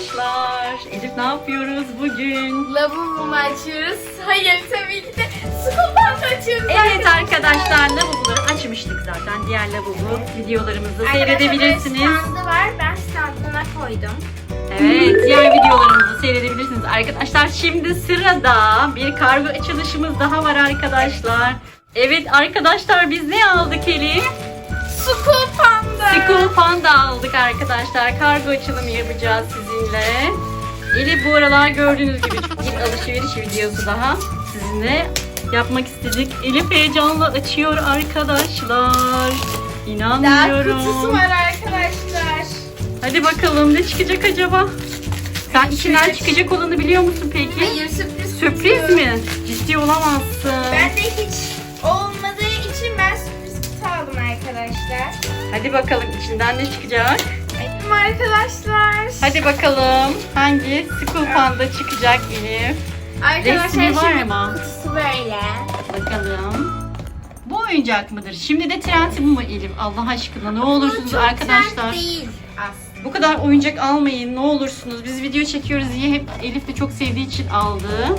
arkadaşlar. Elif ne yapıyoruz bugün? Labubumu açıyoruz. Hayır tabii ki de panda açıyoruz. Evet arkadaşlar lavaboları açmıştık zaten. Diğer lavabo videolarımızı seyredebilirsiniz. Standı var. Ben standına koydum. Evet diğer videolarımızı seyredebilirsiniz arkadaşlar. Şimdi sırada bir kargo açılışımız daha var arkadaşlar. Evet arkadaşlar biz ne aldık Elif? School School Panda aldık arkadaşlar. Kargo açılımı yapacağız sizinle. Elif bu aralar gördüğünüz gibi bir alışveriş videosu daha sizinle yapmak istedik. Elif heyecanla açıyor arkadaşlar. Daha İnanmıyorum. kutusu var arkadaşlar. Hadi bakalım ne çıkacak acaba? Sen içinden çıkacak olanı biliyor musun peki? Hayır sürpriz. Sürpriz kutu. mi? Ciddi olamazsın. Ben de hiç olmadığı için ben sürpriz kutu aldım arkadaşlar. Hadi bakalım içinden ne çıkacak? Benim arkadaşlar. Hadi bakalım hangi School Panda çıkacak Elif? Arkadaşlar Resmi var şimdi ama. kutusu böyle. Bakalım. Bu oyuncak mıdır? Şimdi de trend bu mu Elif? Allah aşkına ne olursunuz Çok arkadaşlar. trend değil aslında. Bu kadar oyuncak almayın ne olursunuz. Biz video çekiyoruz diye hep Elif de çok sevdiği için aldı.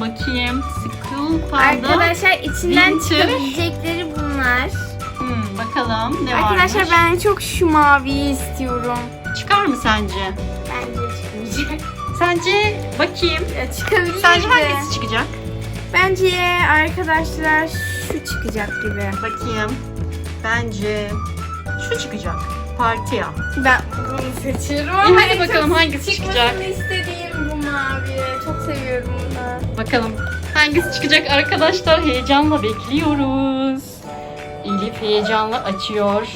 Bakayım. School Panda. Arkadaşlar içinden Winter. çıkabilecekleri bunlar. Hmm, bakalım ne Arkadaşlar varmış. ben çok şu maviyi istiyorum. Çıkar mı sence? Bence çıkmayacak. Sence bakayım. Ya çıkabilir Sence de. hangisi çıkacak? Bence arkadaşlar şu çıkacak gibi. Bakayım. Bence şu çıkacak. Partiya. Ben bunu seçiyorum ama hadi bakalım hangisi çıkacak. İstediğim bu mavi. Çok seviyorum bunu. Bakalım hangisi çıkacak arkadaşlar heyecanla bekliyoruz. Heyecanla açıyor.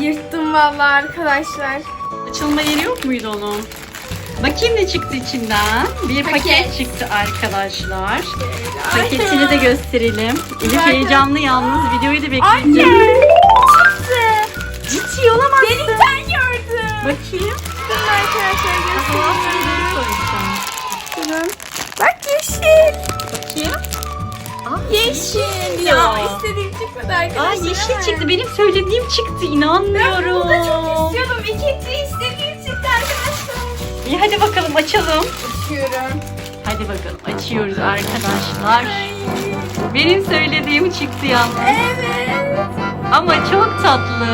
Yırttım vallahi arkadaşlar. Açılma yeri yok muydu onun? Bakayım ne çıktı içinden. Bir paket, Paket. çıktı arkadaşlar. Paketini de gösterelim. Elif heyecanlı yalnız videoyu da bekleyeceğim. Çıkmadı arkadaşlar. Aa yeşil ama. çıktı. Benim söylediğim çıktı. Ben İnanmıyorum. bunu da çok istiyordum. İkinci istediğim çıktı arkadaşlar. İyi hadi bakalım açalım. Açıyorum. Hadi bakalım açıyoruz arkadaşlar. Ay. Benim söylediğim çıktı yalnız. Evet. Ama çok tatlı.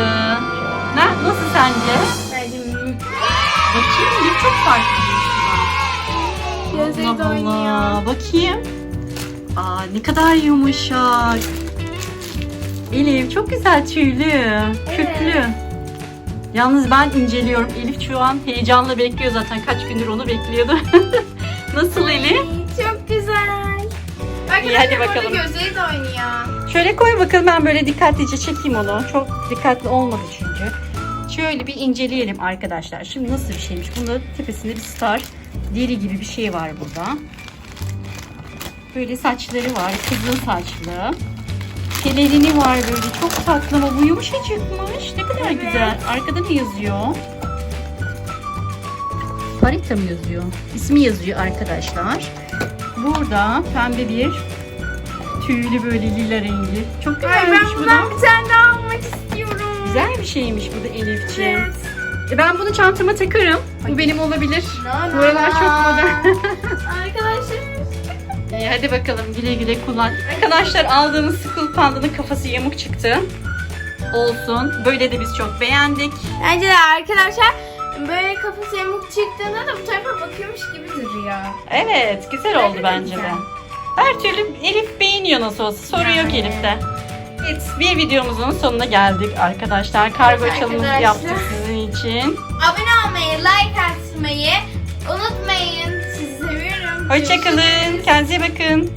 Ne, nasıl sence? Bence Bakayım bir çok farklı. gözleri de Allah oynuyor. Allah. Bakayım. Aa ne kadar yumuşak. Elif çok güzel tüylü, köklü. Yalnız ben inceliyorum. Elif şu an heyecanla bekliyor zaten. Kaç gündür onu bekliyordu. Nasıl Elif? Çok güzel. Bak İyi, hadi bakalım. Gözleri de oynuyor. Şöyle koy bakalım ben böyle dikkatlice çekeyim onu. Çok dikkatli olmadı çünkü. Şöyle bir inceleyelim arkadaşlar. Şimdi nasıl bir şeymiş? Bunda tepesinde bir star deri gibi bir şey var burada. Böyle saçları var. Kızıl saçlı. Pelerini var böyle. Çok tatlı ama bu yumuşacıkmış. Ne kadar Evet. güzel. Arkada ne yazıyor? Harita mı yazıyor? İsmi yazıyor arkadaşlar. Burada pembe bir tüylü böyle lila rengi. Çok Ay güzelmiş ben bu da. bir tane daha almak istiyorum. Güzel bir şeymiş bu da Elifciğim. Evet. E ben bunu çantama takarım. Bu benim olabilir. No, Bu aralar çok modern. Arkadaşlar. İyi hadi bakalım güle güle kullan. Arkadaşlar aldığımız Skull Panda'nın kafası yamuk çıktı. Olsun. Böyle de biz çok beğendik. Bence de arkadaşlar böyle kafası yamuk çıktığında da bu tarafa bakıyormuş gibi duruyor. Evet güzel oldu bence de. Her türlü Elif beğeniyor nasıl olsa. Soru yok. Elif'te. Evet bir videomuzun sonuna geldik arkadaşlar. Kargo Evet açılımımızı arkadaşlar. yaptık sizin için. Abone olmayı, like atmayı unutmayın. Hoşçakalın. Kendinize bakın.